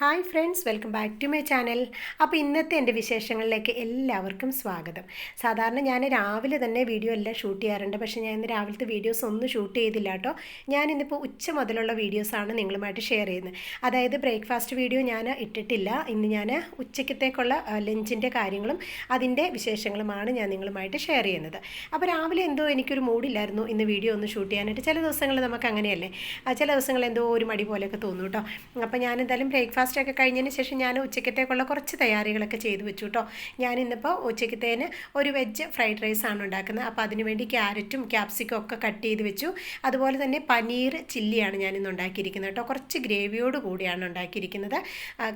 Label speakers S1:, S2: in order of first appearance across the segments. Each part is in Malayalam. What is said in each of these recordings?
S1: Hi friends welcome back to my channel. അപ്പോൾ ഇന്നത്തെ എന്റെ വിശേഷങ്ങളിലേക്ക് എല്ലാവർക്കും സ്വാഗതം. സാധാരണ ഞാൻ രാവിലെ തന്നെ വീഡിയോ എല്ലാം ഷൂട്ട് ചെയ്യാറുണ്ട്. പക്ഷേ ഞാൻ ഇന്ന് രാവിലത്തെ വീഡിയോസ് ഒന്നും ഷൂട്ട് ചെയ്തില്ല കേട്ടോ. ഞാൻ ഇന്നിപ്പോൾ ഉച്ച മുതലുള്ള വീഡിയോസാണ് നിങ്ങളുമായിട്ട് ഷെയർ ചെയ്യുന്നത്. അതായത് ബ്രേക്ക്ഫാസ്റ്റ് വീഡിയോ ഞാൻ ഇട്ടിട്ടില്ല. ഇന്ന് ഞാൻ ഉച്ചക്കത്തേക്കുള്ള ലഞ്ചിന്റെ കാര്യങ്ങളും അതിന്റെ വിശേഷങ്ങളുമാണ് ഞാൻ നിങ്ങളുമായിട്ട് ഷെയർ ചെയ്യുന്നത്. അപ്പോൾ രാവിലെ എന്തോ എനിക്കൊരു മൂഡില്ലായിരുന്നു ഇന്ന് വീഡിയോ ഒന്ന് ഷൂട്ട് ചെയ്യാനായിട്ട്. ചില ദിവസങ്ങൾ നമുക്ക് അങ്ങനെയല്ലേ? ചില ദിവസങ്ങൾ എന്തോ ഒരു മടി പോലെയൊക്കെ തോന്നും കേട്ടോ. അപ്പോൾ ഞാൻ എന്തായാലും ബ്രേക്ക്ഫാസ്റ്റ് ഒക്കെ കഴിഞ്ഞതിന് ശേഷം ഞാൻ ഉച്ചക്കത്തേക്കുള്ള കുറച്ച് തയ്യാറികളൊക്കെ ചെയ്തു വെച്ചു കേട്ടോ ഞാൻ ഇന്നിപ്പോൾ ഉച്ചക്കത്തേന് ഒരു വെജ് ഫ്രൈഡ് റൈസ് ആണ് ഉണ്ടാക്കുന്നത് അപ്പോൾ അതിനുവേണ്ടി ക്യാരറ്റും ക്യാപ്സിക്കും ഒക്കെ കട്ട് ചെയ്ത് വെച്ചു. അതുപോലെ തന്നെ പനീർ ചില്ലിയാണ് ഞാൻ ഇന്ന് ഉണ്ടാക്കിയിരിക്കുന്നത് കേട്ടോ. കുറച്ച് ഗ്രേവിയോട് കൂടിയാണ് ഉണ്ടാക്കിയിരിക്കുന്നത്.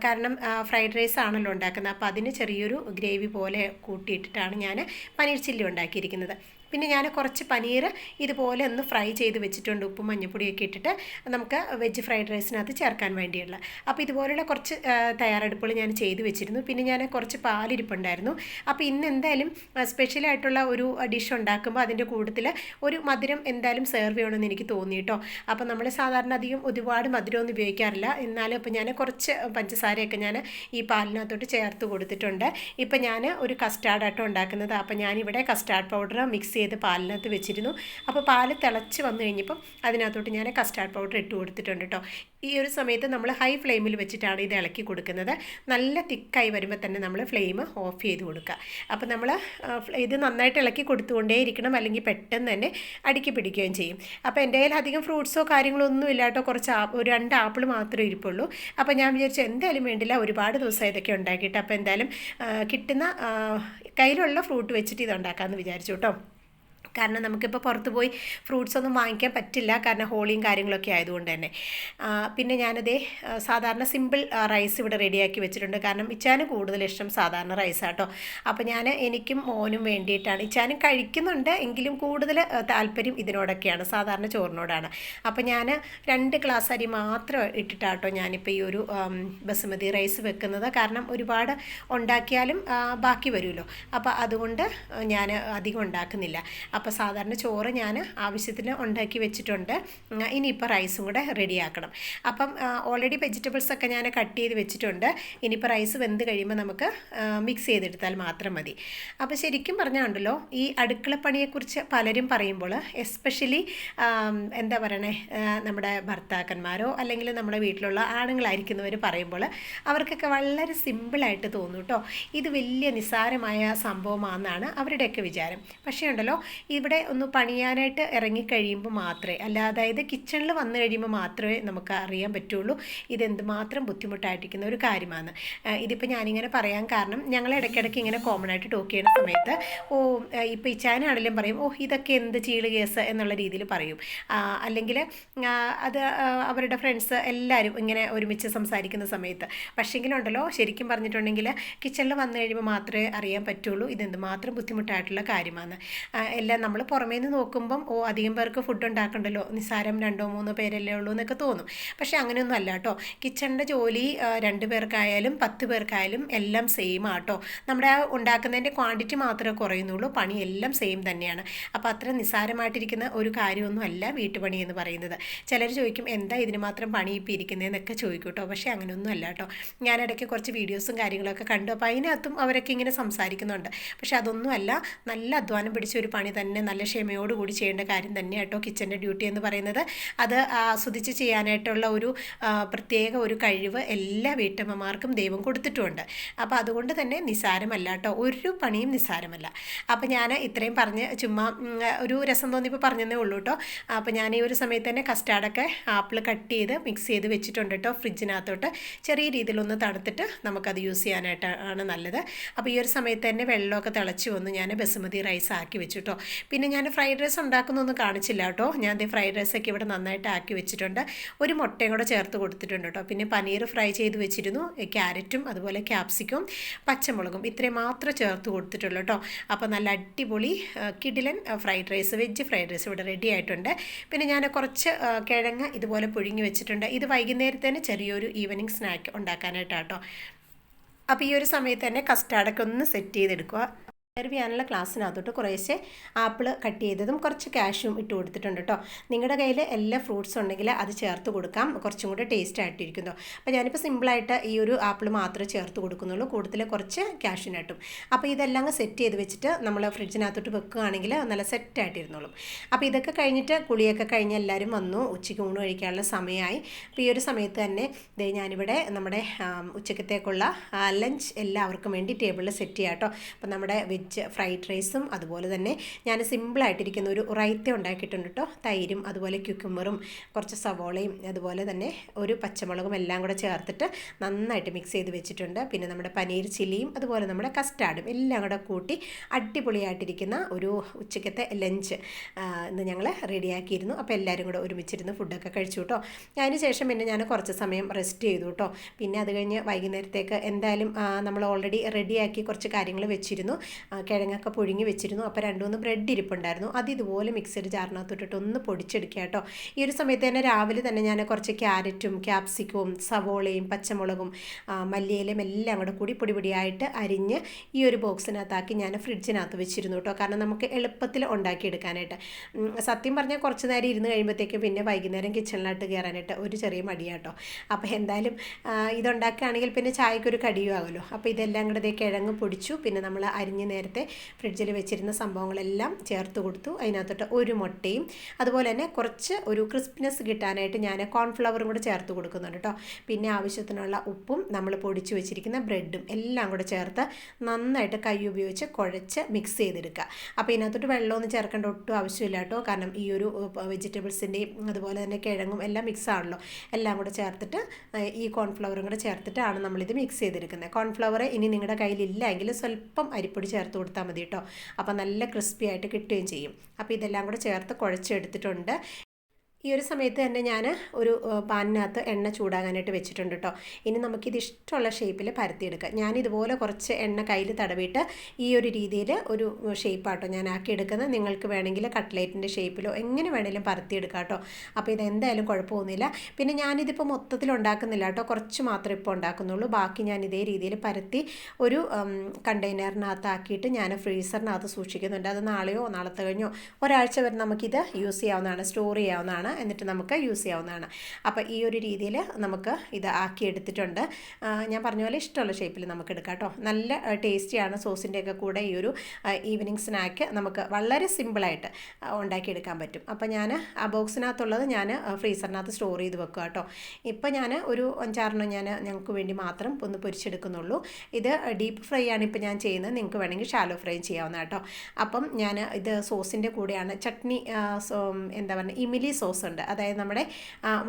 S1: കാരണം ഫ്രൈഡ് റൈസ് ആണല്ലോ ഉണ്ടാക്കുന്നത്. അപ്പോൾ അതിന് ചെറിയൊരു ഗ്രേവി പോലെ കൂട്ടിയിട്ടിട്ടാണ് ഞാൻ പനീർ ചില്ലി ഉണ്ടാക്കിയിരിക്കുന്നത്. പിന്നെ ഞാൻ കുറച്ച് പനീർ ഇതുപോലെ ഒന്ന് ഫ്രൈ ചെയ്ത് വെച്ചിട്ടുണ്ട്. ഉപ്പും മഞ്ഞൾപ്പൊടിയൊക്കെ ഇട്ടിട്ട് നമുക്ക് വെജ് ഫ്രൈഡ് റൈസിനകത്ത് ചേർക്കാൻ വേണ്ടിയുള്ള. അപ്പോൾ ഇതുപോലുള്ള കുറച്ച് തയ്യാറെടുപ്പുകൾ ഞാൻ ചെയ്ത് വെച്ചിരുന്നു. പിന്നെ ഞാൻ കുറച്ച് പാലിരിപ്പുണ്ടായിരുന്നു. അപ്പോൾ ഇന്ന് എന്തായാലും സ്പെഷ്യലായിട്ടുള്ള ഒരു ഡിഷ് ഉണ്ടാക്കുമ്പോൾ അതിന്റെ കൂട്ടത്തിൽ ഒരു മധുരം എന്തായാലും സെർവ് ചെയ്യണമെന്ന് എനിക്ക് തോന്നി കേട്ടോ അപ്പോൾ നമ്മൾ സാധാരണ അധികം ഒരുപാട് മധുരമൊന്നും ഉപയോഗിക്കാറില്ല. എന്നാലും ഇപ്പോൾ ഞാൻ കുറച്ച് പഞ്ചസാരയൊക്കെ ഞാൻ ഈ പാലിനകത്തോട്ട് ചേർത്ത് കൊടുത്തിട്ടുണ്ട്. ഇപ്പം ഞാൻ ഒരു കസ്റ്റാർഡ് ആട്ടോ ഉണ്ടാക്കുന്നത്. അപ്പോൾ ഞാനിവിടെ കസ്റ്റാർഡ് പൗഡർ മിക്സ് ചെയ്ത് പാലിനകത്ത് വെച്ചിരുന്നു. അപ്പോൾ പാൽ തിളച്ച് വന്നു കഴിഞ്ഞപ്പം അതിനകത്തോട്ട് ഞാൻ കസ്റ്റാർഡ് പൗഡർ ഇട്ട് കൊടുത്തിട്ടുണ്ട് കേട്ടോ ഈ ഒരു സമയത്ത് നമ്മൾ ഹൈ ഫ്ലെയിമിൽ വെച്ചിട്ടാണ് ഇത് ഇളക്കി കൊടുക്കുന്നത്. നല്ല തിക്കായി വരുമ്പോൾ തന്നെ നമ്മൾ ഫ്ലെയിം ഓഫ് ചെയ്ത് കൊടുക്കുക. അപ്പോൾ നമ്മൾ ഇത് നന്നായിട്ട് ഇളക്കി കൊടുത്തുകൊണ്ടേ ഇരിക്കണം. അല്ലെങ്കിൽ പെട്ടെന്ന് തന്നെ അടുക്കി പിടിക്കുകയും ചെയ്യും. അപ്പോൾ എന്റെ കയ്യിൽ അധികം ഫ്രൂട്ട്സോ കാര്യങ്ങളോ ഒന്നും ഇല്ല കേട്ടോ കുറച്ച് ഒരു രണ്ട് ആപ്പിൾ മാത്രമേ ഇരിപ്പുള്ളൂ. അപ്പോൾ ഞാൻ വിചാരിച്ചു എന്തായാലും വേണ്ടില്ല. ഒരുപാട് ദിവസം ഇതൊക്കെ ഉണ്ടാക്കിയിട്ട്. അപ്പോൾ എന്തായാലും കിട്ടുന്ന കയ്യിലുള്ള ഫ്രൂട്ട് വെച്ചിട്ട് ഇത് ഉണ്ടാക്കാമെന്ന് വിചാരിച്ചു കേട്ടോ കാരണം നമുക്കിപ്പോൾ പുറത്ത് പോയി ഫ്രൂട്ട്സ് ഒന്നും വാങ്ങിക്കാൻ പറ്റില്ല. കാരണം ഹോളിയും കാര്യങ്ങളൊക്കെ ആയതുകൊണ്ട് തന്നെ. പിന്നെ ഞാനതേ സാധാരണ സിമ്പിൾ റൈസ് ഇവിടെ റെഡിയാക്കി വെച്ചിട്ടുണ്ട്. കാരണം ഇച്ചാന് കൂടുതൽ ഇഷ്ടം സാധാരണ റൈസാട്ടോ അപ്പോൾ ഞാൻ എനിക്കും മോനും വേണ്ടിയിട്ടാണ്. ഇച്ചാനും കഴിക്കുന്നുണ്ട്. എങ്കിലും കൂടുതൽ താല്പര്യം ഇതിനോടൊക്കെയാണ്. സാധാരണ ചോറിനോടാണ്. അപ്പോൾ ഞാൻ രണ്ട് ഗ്ലാസ് അരി മാത്രം ഇട്ടിട്ടാട്ടോ ഞാനിപ്പോൾ ഈ ഒരു ബസുമതി റൈസ് വെക്കുന്നത്. കാരണം ഒരുപാട് ഉണ്ടാക്കിയാലും ബാക്കി വരുമല്ലോ. അപ്പോൾ അതുകൊണ്ട് ഞാൻ അധികം ഉണ്ടാക്കുന്നില്ല. അപ്പോൾ സാധാരണ ചോറ് ഞാൻ ആവശ്യത്തിന് ഉണ്ടാക്കി വെച്ചിട്ടുണ്ട്. ഇനിയിപ്പോൾ റൈസും കൂടെ റെഡിയാക്കണം അപ്പം ഓൾറെഡി വെജിറ്റബിൾസൊക്കെ ഞാൻ കട്ട് ചെയ്ത് വെച്ചിട്ടുണ്ട്. ഇനിയിപ്പോൾ റൈസ് വെന്ത് കഴിയുമ്പോൾ നമുക്ക് മിക്സ് ചെയ്തെടുത്താൽ മാത്രം മതി. അപ്പോൾ ശരിക്കും പറഞ്ഞാണ്ടല്ലോ ഈ അടുക്കളപ്പണിയെക്കുറിച്ച് പലരും പറയുമ്പോൾ എസ്പെഷ്യലി എന്താ പറയണേ നമ്മുടെ ഭർത്താക്കന്മാരോ അല്ലെങ്കിൽ നമ്മുടെ വീട്ടിലുള്ള ആണുങ്ങളായിരിക്കുന്നവർ പറയുമ്പോൾ അവർക്കൊക്കെ വളരെ സിമ്പിളായിട്ട് തോന്നും കേട്ടോ ഇത് വലിയ നിസ്സാരമായ സംഭവമാണെന്നാണ് അവരുടെയൊക്കെ വിചാരം. പക്ഷേ ഉണ്ടല്ലോ ഇവിടെ ഒന്ന് പണിയാനായിട്ട് ഇറങ്ങിക്കഴിയുമ്പോൾ മാത്രമേ അല്ല അതായത് കിച്ചണിൽ വന്നു കഴിയുമ്പോൾ മാത്രമേ നമുക്ക് അറിയാൻ പറ്റുള്ളൂ ഇതെന്തുമാത്രം ബുദ്ധിമുട്ടായിട്ടിരിക്കുന്ന ഒരു കാര്യമാണ്. ഇതിപ്പോൾ ഞാനിങ്ങനെ പറയാൻ കാരണം ഞങ്ങൾ ഇടയ്ക്കിടയ്ക്ക് ഇങ്ങനെ കോമൺ ആയിട്ട് ടോക്ക് ചെയ്യുന്ന സമയത്ത് ഓ ഇപ്പോൾ ഇച്ചാനാണെങ്കിലും പറയും ഓ ഇതൊക്കെ എന്ത് ചീൾ കേസ് എന്നുള്ള രീതിയിൽ പറയും. അല്ലെങ്കിൽ അത് അവരുടെ ഫ്രണ്ട്സ് എല്ലാവരും ഇങ്ങനെ ഒരുമിച്ച് സംസാരിക്കുന്ന സമയത്ത്. പക്ഷേങ്കിലുണ്ടല്ലോ ശരിക്കും പറഞ്ഞിട്ടുണ്ടെങ്കിൽ കിച്ചണിൽ വന്നു കഴിയുമ്പോൾ മാത്രമേ അറിയാൻ പറ്റുള്ളൂ ഇതെന്തുമാത്രം ബുദ്ധിമുട്ടായിട്ടുള്ള കാര്യമാണ്. എല്ലാം നമ്മൾ പുറമേ നിന്ന് നോക്കുമ്പം ഓ അധികം പേർക്ക് ഫുഡ് ഉണ്ടാക്കണ്ടല്ലോ. നിസ്സാരം രണ്ടോ മൂന്നോ പേരല്ലേ ഉള്ളൂ എന്നൊക്കെ തോന്നും. പക്ഷേ അങ്ങനെയൊന്നും അല്ല കേട്ടോ. കിച്ചണിന്റെ ജോലി രണ്ട് പേർക്കായാലും പത്ത് പേർക്കായാലും എല്ലാം സെയിം ആട്ടോ. നമ്മുടെ ആ ഉണ്ടാക്കുന്നതിന്റെ ക്വാണ്ടിറ്റി മാത്രമേ കുറയുന്നുള്ളൂ. പണി എല്ലാം സെയിം തന്നെയാണ്. അപ്പോൾ അത്ര നിസ്സാരമായിട്ടിരിക്കുന്ന ഒരു കാര്യമൊന്നും അല്ല വീട്ടുപണി എന്ന് പറയുന്നത്. ചിലർ ചോദിക്കും എന്താ ഇതിന് മാത്രം പണി ഇപ്പം ഇരിക്കുന്നതെന്നൊക്കെ ചോദിക്കും കേട്ടോ. പക്ഷേ അങ്ങനെയൊന്നും അല്ല കേട്ടോ. ഞാൻ ഇടയ്ക്ക് കുറച്ച് വീഡിയോസും കാര്യങ്ങളൊക്കെ കണ്ടു. അപ്പോൾ അതിനകത്തും അവരൊക്കെ ഇങ്ങനെ സംസാരിക്കുന്നുണ്ട്. പക്ഷേ അതൊന്നുമല്ല നല്ല അധ്വാനം പിടിച്ച ഒരു പണി തന്നെ നല്ല ക്ഷമയോടുകൂടി ചെയ്യേണ്ട കാര്യം തന്നെ കേട്ടോ കിച്ചന്റെ ഡ്യൂട്ടി എന്ന് പറയുന്നത്. അത് ആസ്വദിച്ച് ചെയ്യാനായിട്ടുള്ള ഒരു പ്രത്യേക ഒരു കഴിവ് എല്ലാ വീട്ടമ്മമാർക്കും ദൈവം കൊടുത്തിട്ടുമുണ്ട് അപ്പോൾ അതുകൊണ്ട് തന്നെ നിസ്സാരമല്ല കേട്ടോ. ഒരു പണിയും നിസാരമല്ല അപ്പോൾ ഞാൻ ഇത്രയും പറഞ്ഞ് ചുമ്മാ ഒരു രസം തോന്നിയപ്പോൾ പറഞ്ഞതേ ഉള്ളൂ കേട്ടോ. അപ്പോൾ ഞാൻ ഈ ഒരു സമയത്ത് തന്നെ കസ്റ്റാർഡൊക്കെ ആപ്പിൾ കട്ട് ചെയ്ത് മിക്സ് ചെയ്ത് വെച്ചിട്ടുണ്ട് കേട്ടോ ഫ്രിഡ്ജിനകത്തോട്ട്. ചെറിയ രീതിയിലൊന്ന് തണുത്തിട്ട് നമുക്കത് യൂസ് ചെയ്യാനായിട്ടാണ് നല്ലത്. അപ്പോൾ ഈ ഒരു സമയത്ത് തന്നെ വെള്ളമൊക്കെ തിളച്ച് വന്ന് ഞാൻ ബസുമതി റൈസ് ആക്കി വെച്ചു കേട്ടോ. പിന്നെ ഞാൻ ഫ്രൈഡ് റൈസ് ഉണ്ടാക്കുന്നൊന്നും കാണിച്ചില്ല കേട്ടോ. ഞാൻ ദേ ഫ്രൈഡ് റൈസൊക്കെ ഇവിടെ നന്നായിട്ട് ആക്കി വെച്ചിട്ടുണ്ട്. ഒരു മുട്ടയും കൂടെ ചേർത്ത് കൊടുത്തിട്ടുണ്ട് കേട്ടോ. പിന്നെ പനീർ ഫ്രൈ ചെയ്ത് വെച്ചിരുന്നു. ക്യാരറ്റും അതുപോലെ ക്യാപ്സിക്കും പച്ചമുളകും ഇത്രയും മാത്രം ചേർത്ത് കൊടുത്തിട്ടുള്ളൂ കേട്ടോ. അപ്പോൾ നല്ല അടിപൊളി കിഡിലൻ fried rice veg fried rice ഇവിടെ റെഡി ആയിട്ടുണ്ട്. പിന്നെ ഞാൻ കുറച്ച് കിഴങ്ങ് ഇതുപോലെ പുഴുങ്ങി വെച്ചിട്ടുണ്ട്. ഇത് വൈകുന്നേരത്തേന് ചെറിയൊരു ഈവനിങ് സ്നാക്ക് ഉണ്ടാക്കാനായിട്ടാട്ടോ അപ്പോൾ ഈ ഒരു സമയത്ത് തന്നെ കസ്റ്റാർഡൊക്കെ ഒന്ന് സെറ്റ് ചെയ്തെടുക്കുക. ചെയ്യാനുള്ള ക്ലാസ്സിനകത്തോട്ട് കുറേശ്ശെ ആപ്പിൾ കട്ട് ചെയ്തതും കുറച്ച് കാഷ്യും ഇട്ട് കൊടുത്തിട്ടുണ്ട് കേട്ടോ. നിങ്ങളുടെ കയ്യിൽ എല്ലാ ഫ്രൂട്ട്സും ഉണ്ടെങ്കിൽ അത് ചേർത്ത് കൊടുക്കാം. കുറച്ചും കൂടെ ടേസ്റ്റ് ആയിട്ടിരിക്കുന്നു. അപ്പോൾ ഞാനിപ്പോൾ സിമ്പിളായിട്ട് ഈ ഒരു ആപ്പിൾ മാത്രമേ ചേർത്ത് കൊടുക്കുന്നുള്ളൂ. കൂടുതൽ കുറച്ച് കാഷ്യൂനട്ടും അപ്പോൾ ഇതെല്ലാം സെറ്റ് ചെയ്ത് വെച്ചിട്ട് നമ്മൾ ഫ്രിഡ്ജിനകത്തോട്ട് വെക്കുകയാണെങ്കിൽ നല്ല സെറ്റായിട്ടിരുന്നോളും അപ്പോൾ ഇതൊക്കെ കഴിഞ്ഞിട്ട് കുളിയൊക്കെ കഴിഞ്ഞ് എല്ലാവരും വന്നു. ഉച്ചയ്ക്ക് ഊണ് കഴിക്കാനുള്ള സമയമായി. അപ്പോൾ ഈ ഒരു സമയത്ത് തന്നെ ഇതേ ഞാനിവിടെ നമ്മുടെ ഉച്ചക്കത്തേക്കുള്ള ലഞ്ച് എല്ലാവർക്കും വേണ്ടി ടേബിളിൽ സെറ്റ് ചെയ്യാം കേട്ടോ. അപ്പോൾ നമ്മുടെ വെജ് ഫ്രൈഡ് റൈസും അതുപോലെ തന്നെ ഞാൻ സിമ്പിളായിട്ടിരിക്കുന്ന ഒരു റൈത്ത ഉണ്ടാക്കിയിട്ടുണ്ട് കേട്ടോ. തൈരും അതുപോലെ ക്യുക്കുമ്പറും കുറച്ച് സവോളയും അതുപോലെ തന്നെ ഒരു പച്ചമുളകും എല്ലാം കൂടെ ചേർത്തിട്ട് നന്നായിട്ട് മിക്സ് ചെയ്ത് വെച്ചിട്ടുണ്ട്. പിന്നെ നമ്മുടെ പനീർ ചില്ലിയും അതുപോലെ നമ്മുടെ കസ്റ്റാർഡും എല്ലാം കൂടെ കൂട്ടി അടിപൊളിയായിട്ടിരിക്കുന്ന ഒരു ഉച്ചക്കത്തെ ലഞ്ച് ഇന്ന് ഞങ്ങൾ റെഡിയാക്കിയിരുന്നു. അപ്പോൾ എല്ലാവരും കൂടെ ഒരുമിച്ചിരുന്ന് ഫുഡൊക്കെ കഴിച്ചു കേട്ടോ. അതിന് ശേഷം പിന്നെ ഞാൻ കുറച്ച് സമയം റെസ്റ്റ് ചെയ്തു കേട്ടോ. പിന്നെ അത് കഴിഞ്ഞ് വൈകുന്നേരത്തേക്ക് എന്തായാലും നമ്മൾ ഓൾറെഡി റെഡിയാക്കി കുറച്ച് കാര്യങ്ങൾ വെച്ചിരുന്നു. കിഴങ്ങൊക്കെ പുഴുങ്ങി വെച്ചിരുന്നു. അപ്പോൾ രണ്ട് മൂന്ന് ബ്രെഡ് ഇരിപ്പുണ്ടായിരുന്നു. അത് ഇതുപോലെ മിക്സഡ് ജാറിനകത്തോട്ടിട്ട് ഒന്ന് പൊടിച്ചെടുക്കുക കേട്ടോ. ഈ ഒരു സമയത്ത് തന്നെ രാവിലെ തന്നെ ഞാൻ കുറച്ച് ക്യാരറ്റും ക്യാപ്സിക്കവും സവോളയും പച്ചമുളകും മല്ലിയിലും എല്ലാം കൂടെ കൂടി പൊടി പൊടിയായിട്ട് അരിഞ്ഞ് ഈ ഒരു ബോക്സിനകത്താക്കി ഞാൻ ഫ്രിഡ്ജിനകത്ത് വെച്ചിരുന്നു കേട്ടോ. കാരണം നമുക്ക് എളുപ്പത്തിൽ ഉണ്ടാക്കിയെടുക്കാനായിട്ട്. സത്യം പറഞ്ഞാൽ കുറച്ച് നേരം ഇരുന്ന് കഴിയുമ്പോഴത്തേക്കും പിന്നെ വൈകുന്നേരം കിച്ചണിലോട്ട് കയറാനായിട്ട് ഒരു ചെറിയ മടിയാട്ടോ അപ്പോൾ എന്തായാലും ഇതുണ്ടാക്കുകയാണെങ്കിൽ പിന്നെ ചായക്കൊരു കടിയും ആകുമല്ലോ അപ്പോൾ ഇതെല്ലാം കൂടെ കിഴങ്ങ് പൊടിച്ചു. പിന്നെ നമ്മൾ അരിഞ്ഞ് നേരത്തെ ഫ്രിഡ്ജിൽ വെച്ചിരുന്ന സംഭവങ്ങളെല്ലാം ചേർത്ത് കൊടുത്തു. അതിനകത്തോട്ട് ഒരു മുട്ടയും അതുപോലെ തന്നെ കുറച്ച് ഒരു ക്രിസ്പിനെസ് കിട്ടാനായിട്ട് ഞാൻ കോൺഫ്ലവറും കൂടെ ചേർത്ത് കൊടുക്കുന്നുണ്ട് കേട്ടോ. പിന്നെ ആവശ്യത്തിനുള്ള ഉപ്പും നമ്മൾ പൊടിച്ചു വെച്ചിരിക്കുന്ന ബ്രെഡും എല്ലാം കൂടെ ചേർത്ത് നന്നായിട്ട് കൈ ഉപയോഗിച്ച് കുഴച്ച് മിക്സ് ചെയ്തെടുക്കുക. അപ്പോൾ ഇതിനകത്തോട്ട് വെള്ളമൊന്നും ചേർക്കേണ്ട ഒട്ടും ആവശ്യമില്ല കേട്ടോ. കാരണം ഈ ഒരു വെജിറ്റബിൾസിന്റെയും അതുപോലെ തന്നെ കിഴങ്ങും എല്ലാം മിക്സ് ആണല്ലോ. എല്ലാം കൂടെ ചേർത്തിട്ട് ഈ കോൺഫ്ലവറും കൂടെ ചേർത്തിട്ടാണ് നമ്മളിത് മിക്സ് ചെയ്തെടുക്കുന്നത്. കോൺഫ്ലവർ ഇനി നിങ്ങളുടെ കയ്യിലില്ല എങ്കിൽ സ്വല്പം അരിപ്പൊടി ചേർത്ത് കൊടുത്താൽ മതി കേട്ടോ. അപ്പോൾ നല്ല ക്രിസ്പി ആയിട്ട് കിട്ടുകയും ചെയ്യും. അപ്പോൾ ഇതെല്ലാം കൂടെ ചേർത്ത് കുഴച്ചെടുത്തിട്ടുണ്ട്. ഈ ഒരു സമയത്ത് തന്നെ ഞാൻ ഒരു പാനിനകത്ത് എണ്ണ ചൂടാകാനായിട്ട് വെച്ചിട്ടുണ്ട് കേട്ടോ ഇനി നമുക്കിത് ഇഷ്ടമുള്ള ഷേപ്പിൽ പരത്തിയെടുക്കാം. ഞാൻ ഇതുപോലെ കുറച്ച് എണ്ണ കയ്യിൽ തടവിയിട്ട് ഈ ഒരു രീതിയിൽ ഒരു ഷേപ്പാട്ടോ ഞാൻ ആക്കിയെടുക്കുന്നത്. നിങ്ങൾക്ക് വേണമെങ്കിൽ കട്ട്ലേറ്റിന്റെ ഷേപ്പിലോ എങ്ങനെ വേണമെങ്കിലും പരത്തിയെടുക്കാം കേട്ടോ അപ്പോൾ ഇത് എന്തായാലും കുഴപ്പമൊന്നുമില്ല. പിന്നെ ഞാനിതിപ്പോൾ മൊത്തത്തിൽ ഉണ്ടാക്കുന്നില്ല കേട്ടോ കുറച്ച് മാത്രമേ ഇപ്പോൾ ഉണ്ടാക്കുന്നുള്ളൂ. ബാക്കി ഞാൻ ഇതേ രീതിയിൽ പരത്തി ഒരു കണ്ടെയ്നറിനകത്ത് ആക്കിയിട്ട് ഞാൻ ഫ്രീസറിനകത്ത് സൂക്ഷിക്കുന്നുണ്ട്. അത് നാളെയോ നാളത്തെ കഴിഞ്ഞോ ഒരാഴ്ച വരെ നമുക്കിത് യൂസ് ചെയ്യാവുന്നതാണ് സ്റ്റോർ ചെയ്യാവുന്നതാണ്. എന്നിട്ട് നമുക്ക് യൂസ് ചെയ്യാവുന്നതാണ്. അപ്പോൾ ഈ ഒരു രീതിയിൽ നമുക്ക് ഇത് ആക്കി എടുത്തിട്ടുണ്ട്. ഞാൻ പറഞ്ഞ പോലെ ഇഷ്ടമുള്ള ഷേപ്പിൽ നമുക്ക് എടുക്കാം കേട്ടോ. നല്ല ടേസ്റ്റിയാണ് സോസിന്റെയൊക്കെ കൂടെ ഈ ഒരു ഈവനിങ് സ്നാക്ക് നമുക്ക് വളരെ സിമ്പിളായിട്ട് ഉണ്ടാക്കിയെടുക്കാൻ പറ്റും. അപ്പോൾ ഞാൻ ആ ബോക്സിനകത്തുള്ളത് ഞാൻ ഫ്രീസറിനകത്ത് സ്റ്റോർ ചെയ്ത് വെക്കുക കേട്ടോ. ഇപ്പോൾ ഞാൻ ഒരു അഞ്ചാറെണ്ണം ഞാൻ ഞങ്ങൾക്ക് വേണ്ടി മാത്രം ഒന്ന് പൊരിച്ചെടുക്കുന്നുള്ളൂ. ഇത് ഡീപ്പ് ഫ്രൈ ആണ് ഇപ്പോൾ ഞാൻ ചെയ്യുന്നത്. നിങ്ങൾക്ക് വേണമെങ്കിൽ ഷാലോ ഫ്രൈ ചെയ്യാവുന്ന കേട്ടോ. അപ്പം ഞാൻ ഇത് സോസിന്റെ കൂടെയാണ്. ചട്നി എന്താ പറയുക ഇമിലി സോസ് ഉണ്ട്. അതായത് നമ്മുടെ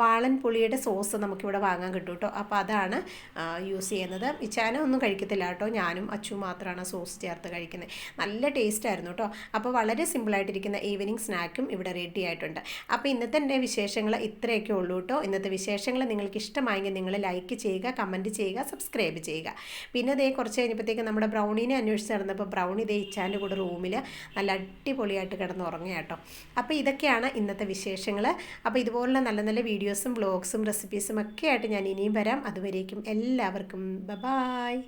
S1: വാളൻ പുളിയുടെ സോസ് നമുക്കിവിടെ വാങ്ങാൻ കിട്ടും കേട്ടോ അപ്പോൾ അതാണ് യൂസ് ചെയ്യുന്നത്. ഇച്ചാന ഒന്നും കഴിക്കത്തില്ല കേട്ടോ ഞാനും അച്ചു മാത്രമാണ് സോസ് ചേർത്ത് കഴിക്കുന്നത്. നല്ല ടേസ്റ്റ് ആയിരുന്നു കേട്ടോ അപ്പോൾ വളരെ സിമ്പിളായിട്ടിരിക്കുന്ന ഈവനിങ് സ്നാക്കും ഇവിടെ റെഡി ആയിട്ടുണ്ട്. അപ്പോൾ ഇന്നത്തെ എന്റെ വിശേഷങ്ങൾ ഇത്രയൊക്കെ ഉള്ളൂ കേട്ടോ ഇന്നത്തെ വിശേഷങ്ങൾ നിങ്ങൾക്ക് ഇഷ്ടമായെങ്കിൽ നിങ്ങൾ ലൈക്ക് ചെയ്യുക കമന്റ് ചെയ്യുക സബ്സ്ക്രൈബ് ചെയ്യുക. പിന്നെ ഇതേ കുറച്ച് കഴിഞ്ഞപ്പോഴത്തേക്ക് നമ്മുടെ ബ്രൗണിനെ അന്വേഷിച്ച് നടന്നപ്പോൾ ബ്രൗണി ഇതേ ഇച്ചാന്റെ കൂടെ റൂമിൽ നല്ല അടിപൊളിയായിട്ട് കിടന്ന് ഉറങ്ങുക കേട്ടോ അപ്പോൾ ഇതൊക്കെയാണ് ഇന്നത്തെ വിശേഷങ്ങൾ അപ്പോൾ ഇതുപോലുള്ള നല്ല നല്ല വീഡിയോസും വ്ളോഗ്സും റെസിപ്പീസും ഒക്കെ ആയിട്ട് ഞാൻ ഇനിയും വരാം. അതുവരേക്കും എല്ലാവർക്കും. ബ ബായ്